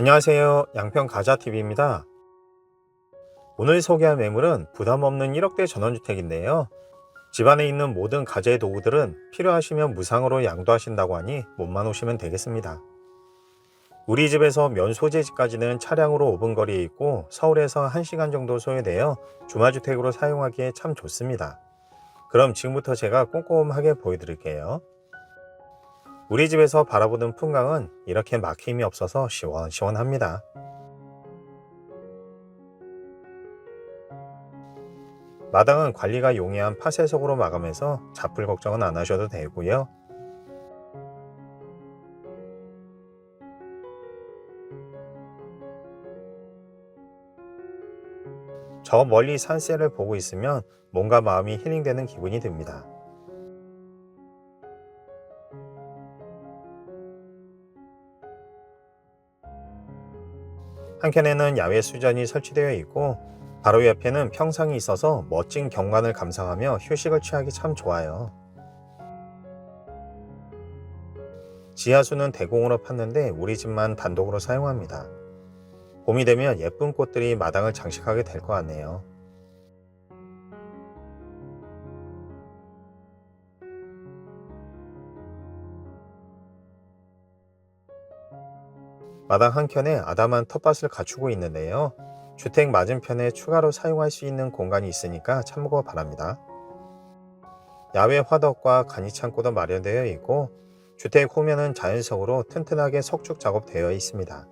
안녕하세요. 양평 가자TV입니다. 오늘 소개할 매물은 부담 없는 1억대 전원주택인데요. 집안에 있는 모든 가재 도구들은 필요하시면 무상으로 양도하신다고 하니 몸만 오시면 되겠습니다. 우리 집에서 면 소재지까지는 차량으로 5분 거리에 있고 서울에서 1시간 정도 소요되어 주말주택으로 사용하기에 참 좋습니다. 그럼 지금부터 제가 꼼꼼하게 보여드릴게요. 우리 집에서 바라보는 풍광은 이렇게 막힘이 없어서 시원시원합니다. 마당은 관리가 용이한 파쇄석으로 마감해서 잡풀 걱정은 안 하셔도 되고요. 저 멀리 산세를 보고 있으면 뭔가 마음이 힐링되는 기분이 듭니다. 한켠에는 야외 수전이 설치되어 있고 바로 옆에는 평상이 있어서 멋진 경관을 감상하며 휴식을 취하기 참 좋아요. 지하수는 대공으로 팠는데 우리 집만 단독으로 사용합니다. 봄이 되면 예쁜 꽃들이 마당을 장식하게 될 것 같네요. 마당 한켠에 아담한 텃밭을 갖추고 있는데요. 주택 맞은편에 추가로 사용할 수 있는 공간이 있으니까 참고 바랍니다. 야외 화덕과 간이 창고도 마련되어 있고 주택 후면은 자연석으로 튼튼하게 석축 작업되어 있습니다.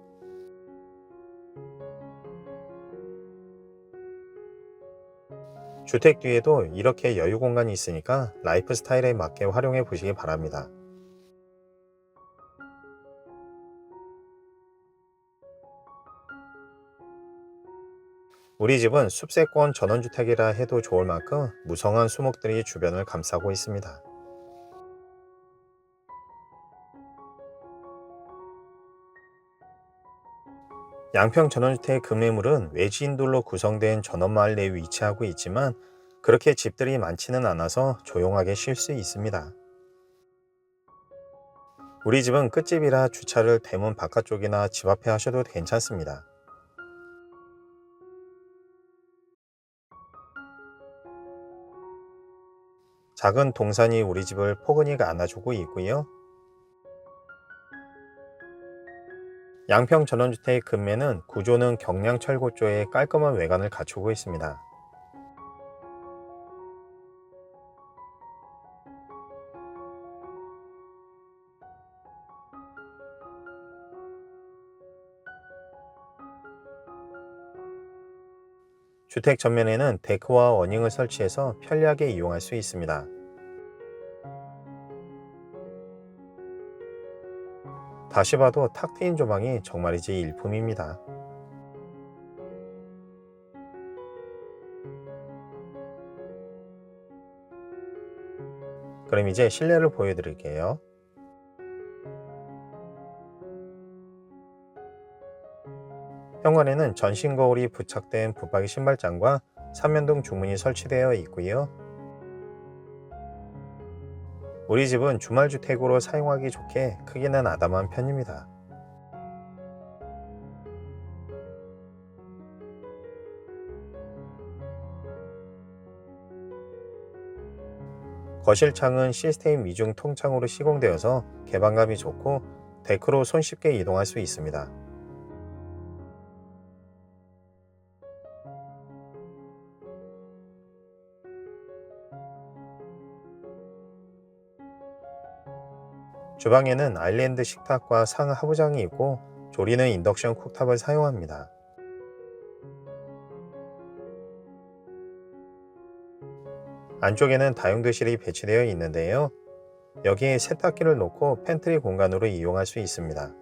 주택 뒤에도 이렇게 여유 공간이 있으니까 라이프 스타일에 맞게 활용해 보시기 바랍니다. 우리 집은 숲세권 전원주택이라 해도 좋을 만큼 무성한 수목들이 주변을 감싸고 있습니다. 양평 전원주택 급매물은 외지인돌로 구성된 전원마을 내에 위치하고 있지만 그렇게 집들이 많지는 않아서 조용하게 쉴 수 있습니다. 우리 집은 끝집이라 주차를 대문 바깥쪽이나 집 앞에 하셔도 괜찮습니다. 작은 동산이 우리 집을 포근히 안아주고 있고요. 양평 전원주택 금매는 구조는 경량철골조의 깔끔한 외관을 갖추고 있습니다. 주택 전면에는 데크와 어닝을 설치해서 편리하게 이용할 수 있습니다. 다시 봐도 탁 트인 조망이 정말이지 일품입니다. 그럼 이제 실내를 보여드릴게요. 현관에는 전신 거울이 부착된 붙박이 신발장과 삼면동 중문이 설치되어 있고요. 우리 집은 주말주택으로 사용하기 좋게 크기는 아담한 편입니다. 거실 창은 시스템 이중 통창으로 시공되어서 개방감이 좋고 데크로 손쉽게 이동할 수 있습니다. 주방에는 아일랜드 식탁과 상 하부장이 있고 조리는 인덕션 쿡탑을 사용합니다. 안쪽에는 다용도실이 배치되어 있는데요. 여기에 세탁기를 놓고 팬트리 공간으로 이용할 수 있습니다.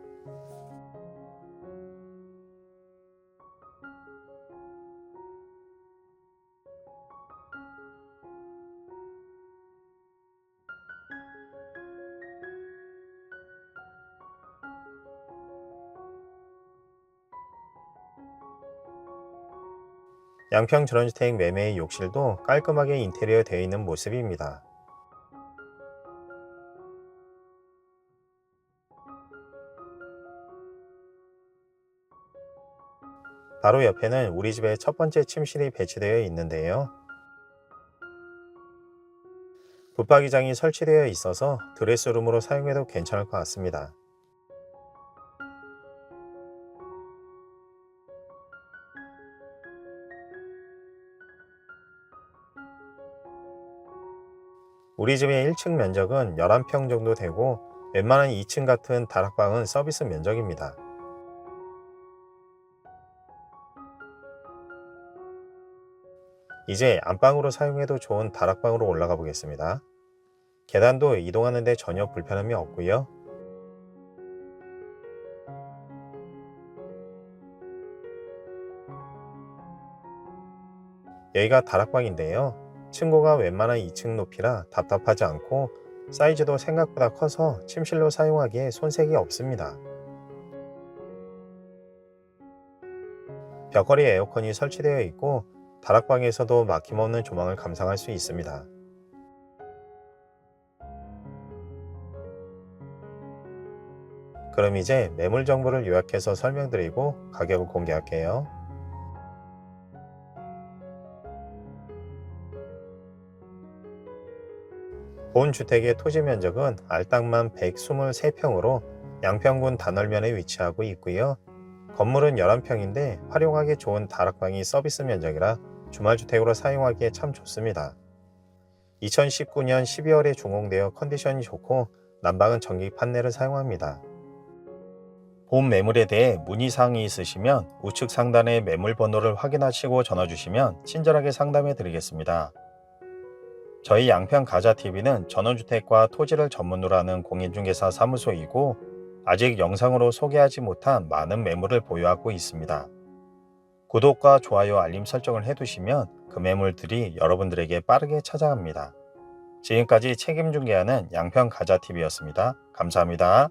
양평 전원주택 매매의 욕실도 깔끔하게 인테리어 되어 있는 모습입니다. 바로 옆에는 우리 집의 첫 번째 침실이 배치되어 있는데요. 붙박이장이 설치되어 있어서 드레스룸으로 사용해도 괜찮을 것 같습니다. 우리 집의 1층 면적은 11평 정도 되고 웬만한 2층 같은 다락방은 서비스 면적입니다. 이제 안방으로 사용해도 좋은 다락방으로 올라가 보겠습니다. 계단도 이동하는데 전혀 불편함이 없고요. 여기가 다락방인데요. 층고가 웬만한 2층 높이라 답답하지 않고 사이즈도 생각보다 커서 침실로 사용하기에 손색이 없습니다. 벽걸이 에어컨이 설치되어 있고 다락방에서도 막힘없는 조망을 감상할 수 있습니다. 그럼 이제 매물 정보를 요약해서 설명드리고 가격을 공개할게요. 본 주택의 토지 면적은 알땅만 123평으로 양평군 단월면에 위치하고 있고요. 건물은 11평인데 활용하기 좋은 다락방이 서비스 면적이라 주말주택으로 사용하기에 참 좋습니다. 2019년 12월에 준공되어 컨디션이 좋고 난방은 전기 판넬을 사용합니다. 본 매물에 대해 문의사항이 있으시면 우측 상단의 매물 번호를 확인하시고 전화 주시면 친절하게 상담해 드리겠습니다. 저희 양평 가자TV는 전원주택과 토지를 전문으로 하는 공인중개사 사무소이고 아직 영상으로 소개하지 못한 많은 매물을 보유하고 있습니다. 구독과 좋아요 알림 설정을 해두시면 그 매물들이 여러분들에게 빠르게 찾아갑니다. 지금까지 책임중개하는 양평 가자TV였습니다. 감사합니다.